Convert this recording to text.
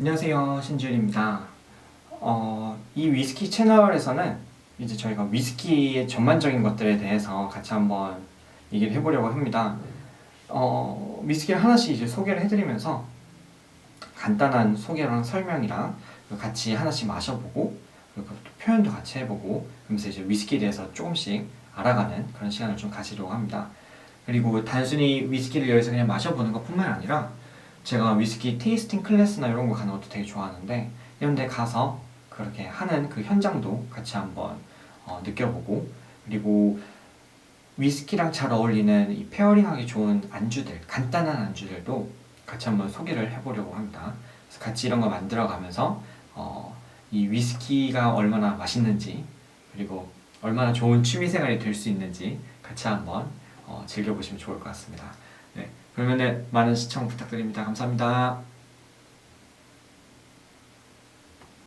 안녕하세요 신지윤입니다. 어, 이 위스키 채널에서는 이제 저희가 위스키의 전반적인 것들에 대해서 같이 한번 얘기를 해보려고 합니다. 어, 위스키를 하나씩 이제 소개를 해드리면서 간단한 소개랑 설명이랑 같이 하나씩 마셔보고 그리고 또 표현도 같이 해보고 그러면서 이제 위스키에 대해서 조금씩 알아가는 그런 시간을 좀 가지려고 합니다. 그리고 단순히 위스키를 여기서 그냥 마셔보는 것뿐만 아니라 제가 위스키 테이스팅 클래스나 이런 거 가는 것도 되게 좋아하는데 이런 데 가서 그렇게 하는 그 현장도 같이 한번 어, 느껴보고 그리고 위스키랑 잘 어울리는 이 페어링하기 좋은 안주들 간단한 안주들도 같이 한번 소개를 해보려고 합니다. 그래서 같이 이런 거 만들어가면서 어, 이 위스키가 얼마나 맛있는지 그리고 얼마나 좋은 취미생활이 될 수 있는지 같이 한번 어, 즐겨보시면 좋을 것 같습니다. 네, 그러면은 많은 시청 부탁드립니다. 감사합니다.